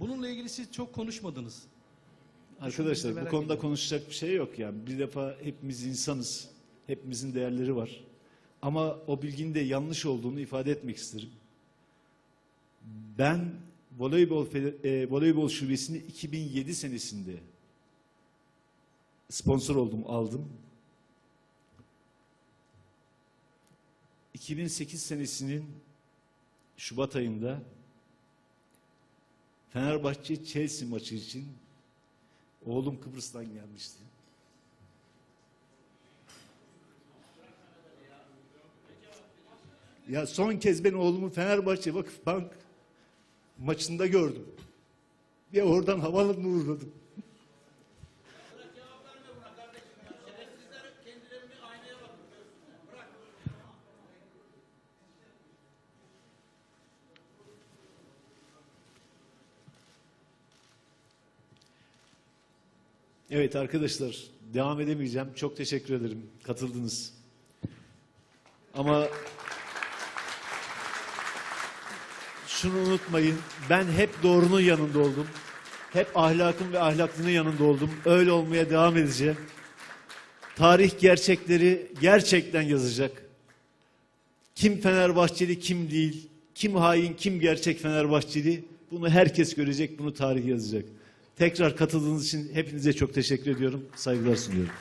Bununla ilgili siz çok konuşmadınız. Arkadaşlar bu merak konuda ediyorum. konuşacak bir şey yok yani. Bir defa hepimiz insanız. Hepimizin değerleri var. Ama o bilginin de yanlış olduğunu ifade etmek isterim. Ben voleybol e, voleybol şubesini 2007 senesinde sponsor oldum, aldım. 2008 senesinin Şubat ayında Fenerbahçe Chelsea maçı için Oğlum Kıbrıs'tan gelmişti. Ya son kez ben oğlumu Fenerbahçe Vakıfbank maçında gördüm. Ve oradan havalanına uğradım. Evet arkadaşlar devam edemeyeceğim. Çok teşekkür ederim. Katıldınız. Ama şunu unutmayın. Ben hep doğrunun yanında oldum. Hep ahlakın ve ahlaklının yanında oldum. Öyle olmaya devam edeceğim. Tarih gerçekleri gerçekten yazacak. Kim Fenerbahçeli kim değil, kim hain kim gerçek Fenerbahçeli bunu herkes görecek, bunu tarih yazacak. Tekrar katıldığınız için hepinize çok teşekkür ediyorum. Saygılar sunuyorum.